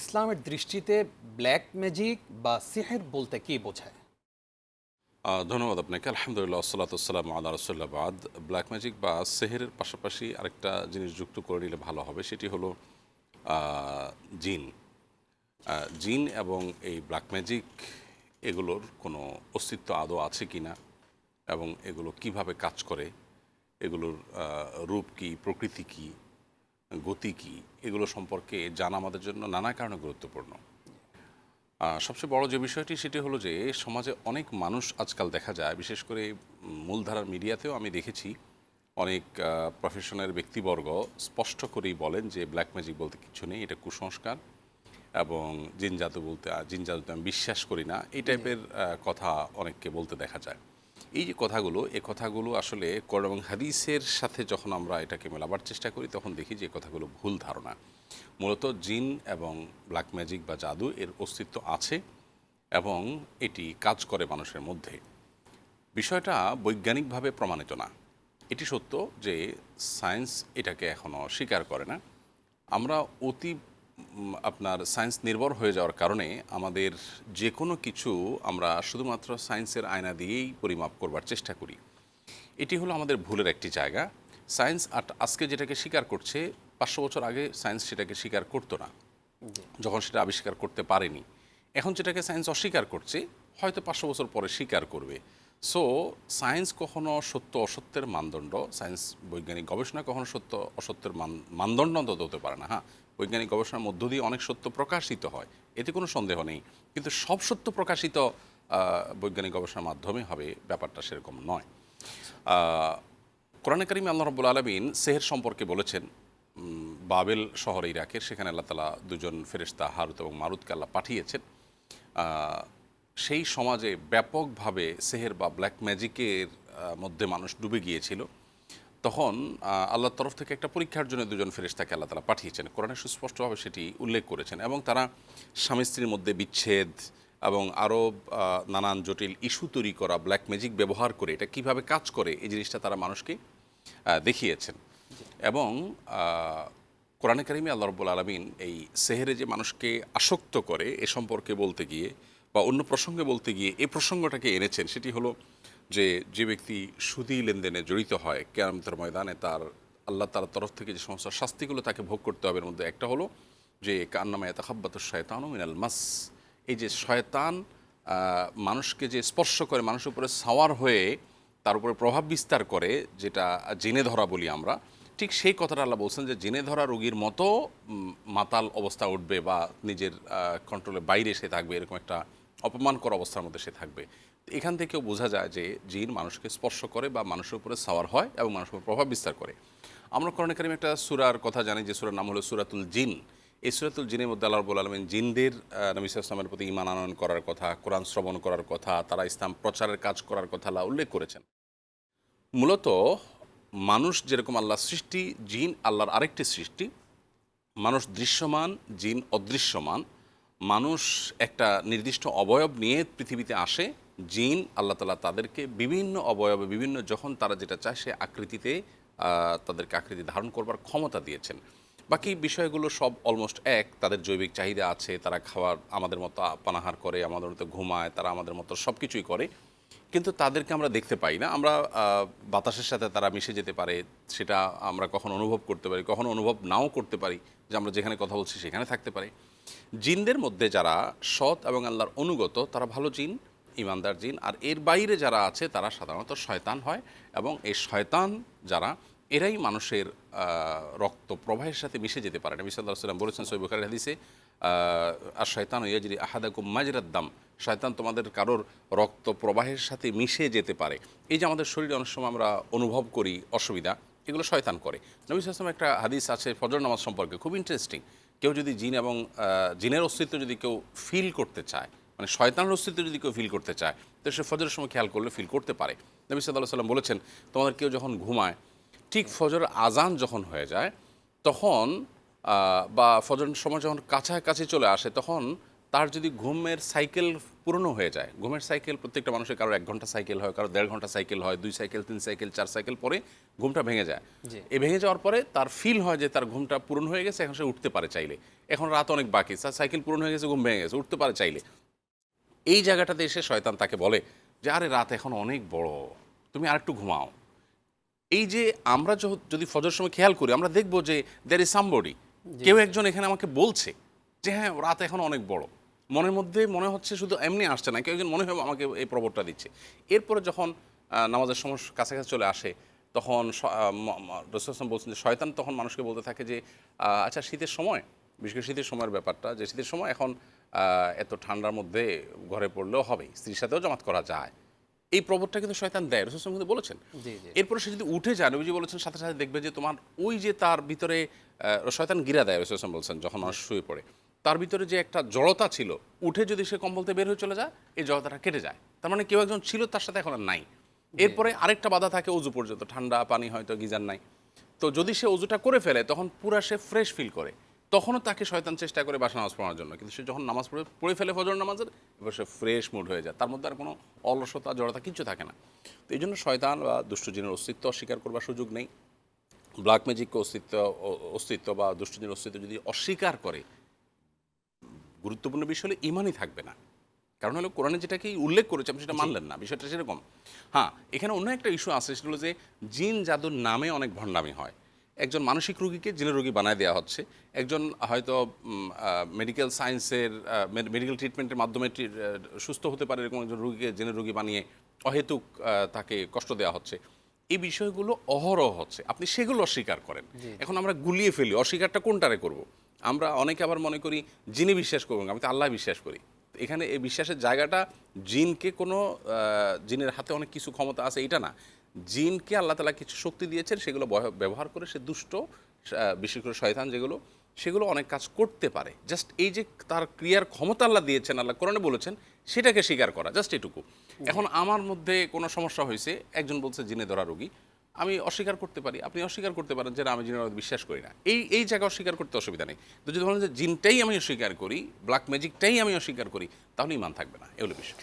ইসলামের দৃষ্টিতে black magic বা সিহের বলতে কি বোঝায়? ধন্যবাদ আপনাকে। আলহামদুলিল্লাহ সাল্লাতাম আল্লাহ রসুল্লাহ বাদ। ব্ল্যাক ম্যাজিক বা সেহেরের পাশাপাশি আরেকটা জিনিস যুক্ত করে নিলে ভালো হবে, সেটি হলো জিন। জিন এবং এই ব্ল্যাক ম্যাজিক, এগুলোর কোনো অস্তিত্ব আদৌ আছে কি না এবং এগুলো কীভাবে কাজ করে, এগুলোর রূপ কি, প্রকৃতি কি গতি কি? এগুলো সম্পর্কে জানা আমাদের জন্য নানা কারণে গুরুত্বপূর্ণ। সবচেয়ে বড় যে বিষয়টি, সেটি হলো যে সমাজে অনেক মানুষ আজকাল দেখা যায়, বিশেষ করে মূলধারার মিডিয়াতেও আমি দেখেছি, অনেক প্রফেশনের ব্যক্তিবর্গ স্পষ্ট করেই বলেন যে ব্ল্যাক ম্যাজিক বলতে কিছু নেই, এটা কুসংস্কার এবং জিন জাদু বলতে জিন জাদুতে আমি বিশ্বাস করি না, এই টাইপের কথা অনেককে বলতে দেখা যায়। এই যে কথাগুলো, এ কথাগুলো আসলে কোরআন এবং হাদিসের সাথে যখন আমরা এটাকে মেলাবার চেষ্টা করি, তখন দেখি যে কথাগুলো ভুল ধারণা। মূলত জিন এবং ব্ল্যাক ম্যাজিক বা জাদু এর অস্তিত্ব আছে এবং এটি কাজ করে মানুষের মধ্যে। বিষয়টা বৈজ্ঞানিকভাবে প্রমাণিত না। এটি সত্য যে সায়েন্স এটাকে এখনও স্বীকার করে না। আমরা অতি আপনার সায়েন্স নির্ভর হয়ে যাওয়ার কারণে আমাদের যে কোনো কিছু আমরা শুধুমাত্র সায়েন্সের আয়না দিয়েই পরিমাপ করবার চেষ্টা করি। এটি হলো আমাদের ভুলের একটি জায়গা। সায়েন্স আজকে যেটাকে স্বীকার করছে, পাঁচশো বছর আগে সায়েন্স সেটাকে স্বীকার করতো না। যখন সেটা আবিষ্কার করতে পারেনি। এখন যেটাকে সায়েন্স অস্বীকার করছে, হয়তো পাঁচশো বছর পরে স্বীকার করবে। সো, সায়েন্স কখনো সত্য অসত্যের মানদণ্ড, সায়েন্স বৈজ্ঞানিক গবেষণা কখনো সত্য অসত্যের মান, মানদণ্ড অন্তত হতে পারে না হ্যাঁ? বৈজ্ঞানিক গবেষণার মধ্য দিয়ে অনেক সত্য প্রকাশিত হয়। এতে কোনো সন্দেহ নেই। কিন্তু সব সত্য প্রকাশিত বৈজ্ঞানিক গবেষণার মাধ্যমে হবে ব্যাপারটা সেরকম নয়। কোরআনে কারিমে আল্লাহ রব্বুল আলমিন সেহের সম্পর্কে বলেছেন বাবেল শহর ইরাকের, সেখানে আল্লাহ তালা দুজন ফেরেশতা হারুত এবং মারুতকে আল্লাহ পাঠিয়েছেন। সেই সমাজে ব্যাপকভাবে সেহের বা ব্ল্যাক ম্যাজিকের মধ্যে মানুষ ডুবে গিয়েছিল। তখন আল্লাহর তরফ থেকে একটা পরীক্ষার জন্য দুজন ফেরেশতাকে আল্লাহ তালা পাঠিয়েছেন। কোরআনে সুস্পষ্টভাবে সেটি উল্লেখ করেছেন এবং তারা স্বামী স্ত্রীর মধ্যে বিচ্ছেদ এবং আরও নানান জটিল ইস্যু তৈরি করা ব্ল্যাক ম্যাজিক ব্যবহার করে এটা কীভাবে কাজ করে এই জিনিসটা তারা মানুষকে দেখিয়েছেন। এবং কোরআনে কারিমে আল্লাহ রব্বুল আলমিন এই সেহেরে যে মানুষকে আসক্ত করে এ সম্পর্কে বলতে গিয়ে বা অন্য প্রসঙ্গে বলতে গিয়ে এই প্রসঙ্গটাকে এনেছেন, সেটি হলো যে যে ব্যক্তি সুদী লেনদেনে জড়িত হয় কেরামতের ময়দানে তার আল্লাহ তার তরফ থেকে যে সমস্ত শাস্তিগুলো তাকে ভোগ করতে হবে, এর মধ্যে একটা হলো যে, কান্নামা এতাহাব্বাত শয়তান মিনাল মাস। এই যে শয়তান মানুষকে যে স্পর্শ করে, মানুষের উপরে সাওয়ার হয়ে তার উপরে প্রভাব বিস্তার করে, যেটা জেনে ধরা বলি আমরা ঠিক সেই কথাটা আল্লাহ বলছেন যে জেনে ধরা রোগীর মতো মাতাল অবস্থা উঠবে বা নিজের কন্ট্রোলের বাইরে সে থাকবে এরকম একটা অপমানকর অবস্থার মধ্যে সে থাকবে। এখান থেকেও বোঝা যায় যে জিন মানুষকে স্পর্শ করে বা মানুষের উপরে সাওয়ার হয় এবং মানুষের উপর প্রভাব বিস্তার করে। আমরা করণে কারিম একটা সুরার কথা জানি যে সুরার নাম হলো সুরাতুল জিন। এই সুরাতুল জিনের মধ্যে আল্লাহ রব্বুল আলমিন জিনদের আহ, নবী সাল্লাল্লাহু আলাইহি ওয়াসাল্লামের প্রতি ইমান আনয়ন করার কথা কোরআন শ্রবণ করার কথা তারা ইসলাম প্রচারের কাজ করার কথা আল্লাহ উল্লেখ করেছেন। মূলত মানুষ যেরকম আল্লাহ সৃষ্টি, জিন আল্লাহর আরেকটি সৃষ্টি। মানুষ দৃশ্যমান, জিন অদৃশ্যমান। মানুষ একটা নির্দিষ্ট অবয়ব নিয়ে পৃথিবীতে আসে। জিন আল্লাহ তালা তাদেরকে বিভিন্ন অবয়বে, বিভিন্ন যখন তারা যেটা চায়, সে আকৃতিতে তাদেরকে আকৃতি ধারণ করবার ক্ষমতা দিয়েছেন। বাকি বিষয়গুলো সব অলমোস্ট এক, তাদের জৈবিক চাহিদা আছে, তারা খাবার আমাদের মতো পানাহার করে, আমাদের মতো ঘুমায়, তারা আমাদের মতো সব কিছুই করে। কিন্তু তাদেরকে আমরা দেখতে পাই না। আমরা বাতাসের সাথে তারা মিশে যেতে পারে, সেটা আমরা কখনো অনুভব করতে পারি, কখনো অনুভব নাও করতে পারি যে আমরা যেখানে কথা বলছি সেখানে থাকতে পারে। জিনদের মধ্যে যারা সৎ এবং আল্লাহর অনুগত, তারা ভালো জিন, ইমানদার জিন, আর এর বাইরে যারা আছে, তারা সাধারণত শয়তান হয় এবং এই শয়তান যারা, এরাই মানুষের রক্ত প্রবাহের সাথে মিশে যেতে পারে। নবী সাল্লাহ সাল্লাম বলেছেন সৈব বুখারীর হাদিসে আর শয়তান ইয়াজরি আহাদাকুম দাম। শয়তান তোমাদের কারোর রক্ত প্রবাহের সাথে মিশে যেতে পারে। এই যে আমাদের শরীরে অনেক সময় আমরা অনুভব করি অসুবিধা, এগুলো শয়তান করে। নবী সাল্লাম একটা হাদিস আছে ফজর নামাজ সম্পর্কে, খুব ইন্টারেস্টিং কেউ যদি জিন এবং জিনের অস্তিত্ব যদি কেউ ফিল করতে চায় মানে শয়তানের অস্তিত্ব যদি কেউ ফিল করতে চায়, তো সে ফজরের সময় খেয়াল করলে ফিল করতে পারে। নবী সাল্লাহ সাল্লাম বলেছেন, তোমাদের কেউ যখন ঘুমায়, ঠিক ফজর আজান যখন হয়ে যায়, তখন বা ফজর সময় যখন কাছাকাছি চলে আসে তখন তার যদি ঘুমের সাইকেল পুরনো হয়ে যায় ঘুমের সাইকেল প্রত্যেকটা মানুষের কারও এক ঘণ্টা সাইকেল হয় কারও দেড় ঘণ্টা সাইকেল হয় দুই সাইকেল তিন সাইকেল চার সাইকেল পরে ঘুমটা ভেঙে যায়। এই ভেঙে যাওয়ার পরে তার ফিল হয় যে তার ঘুমটা পূরণ হয়ে গেছে এখন সে উঠতে পারে চাইলে। এখন রাত অনেক বাকি তার সাইকেল পূরণ হয়ে গেছে ঘুম ভেঙে গেছে উঠতে পারে চাইলে। এই জায়গাটাতে এসে শয়তান তাকে বলে যে আরে রাত এখন অনেক বড় তুমি আরেকটু ঘুমাও। এই যে আমরা যদি ফজর সময় খেয়াল করি আমরা দেখব যে দের ইজ সামবডি কেউ একজন এখানে আমাকে বলছে যে হ্যাঁ রাত এখন অনেক বড়। মনের মধ্যে মনে হচ্ছে শুধু এমনি আসছে না কেউ একজন মনে হয় আমাকে এই প্রবরটা দিচ্ছে। এরপরে যখন নামাজের সময় কাছাকাছি চলে আসে তখন রসুলাম বলছেন যে শয়তান তখন মানুষকে বলতে থাকে যে আচ্ছা শীতের সময়? বিশেষ করে শীতের সময়ের ব্যাপারটা যে শীতের সময় এখন এত ঠান্ডার মধ্যে ঘরে পড়লেও হবে স্ত্রীর সাথেও জামাত করা যায়। এই প্রবরটা কিন্তু শয়তান দেয় রসুলাম কিন্তু বলেছেন। এরপরে সে যদি উঠে যায় নবীজি বলেছেন সাথে সাথে দেখবে যে তোমার ওই যে তার ভিতরে শয়তান গিরা দেয় রসুলাম বলছেন যখন মানুষ শুয়ে পড়ে। তার ভিতরে যে একটা জড়তা ছিল উঠে যদি সে কম্বলতে বের হয়ে চলে যায় এই জড়তাটা কেটে যায়। তার মানে কেউ একজন ছিল তার সাথে এখন আর নাই। এরপরে আরেকটা বাধা থাকে অজু পর্যন্ত ঠান্ডা পানি হয়তো গিজার নাই। তো যদি সে অজুটা করে ফেলে তখন পুরা সে ফ্রেশ ফিল করে। তখনও তাকে শয়তান চেষ্টা করে বাসা নামাজ পড়ানোর জন্য। কিন্তু সে যখন নামাজ পড়ে পড়ে ফেলে ফজর নামাজের এবার সে ফ্রেশ মুড হয়ে যায়। তার মধ্যে আর কোনো অলসতা জড়তা কিছু থাকে না। তো এই জন্য শয়তান বা দুষ্টজিনের অস্তিত্ব অস্বীকার করবার সুযোগ নেই। ব্ল্যাক ম্যাজিককে অস্তিত্ব অস্তিত্ব বা দুষ্টজিনের অস্তিত্ব যদি অস্বীকার করে গুরুত্বপূর্ণ বিষয় হলে ইমানই থাকবে না। কারণ হলো কোরআনে যেটাকে উল্লেখ করেছে আপনি সেটা মানলেন না বিষয়টা সেরকম। হ্যাঁ এখানে অন্য একটা ইস্যু আছে সেটা হলো যে জিন জাদুর নামে অনেক ভণ্ডামি হয়। একজন মানসিক রোগীকে জিনের রোগী বানায় দেওয়া হচ্ছে। একজন হয়তো মেডিকেল সায়েন্সের মেডিকেল ট্রিটমেন্টের মাধ্যমে সুস্থ হতে পারে এরকম একজন রোগীকে জিনের রোগী বানিয়ে অহেতুক তাকে কষ্ট দেওয়া হচ্ছে। এই বিষয়গুলো অহরহ হচ্ছে। আপনি সেগুলো অস্বীকার করেন। এখন আমরা গুলিয়ে ফেলি। অস্বীকারটা কোনটারে করব? আমরা অনেকে আবার মনে করি জিনে বিশ্বাস করব আমি তো আল্লাহ বিশ্বাস করি। এখানে এই বিশ্বাসের জায়গাটা জিনকে কোনো জিনের হাতে অনেক কিছু ক্ষমতা আছে এটা না। জিনকে আল্লাহ তালা কিছু শক্তি দিয়েছেন সেগুলো ব্যবহার করে সে দুষ্ট বিশেষ করে শয়তান যেগুলো সেগুলো অনেক কাজ করতে পারে। জাস্ট এই যে তার ক্রিয়ার ক্ষমতা আল্লাহ দিয়েছেন আল্লাহ কোরআনে বলেছেন সেটাকে স্বীকার করা জাস্ট এটুকু। এখন আমার মধ্যে কোনো সমস্যা হয়েছে একজন বলছে জিনে ধরা রোগী আমি অস্বীকার করতে পারি আপনি অস্বীকার করতে পারেন যে না, আমি জিনের বিশ্বাস করি না। এই এই জায়গা অস্বীকার করতে অসুবিধা নেই। তো যদি বলেন যে জিনটাই আমি অস্বীকার করি ব্ল্যাক ম্যাজিকটাই আমি অস্বীকার করি তাহলে ইমান থাকবে না এগুলো বিষয়।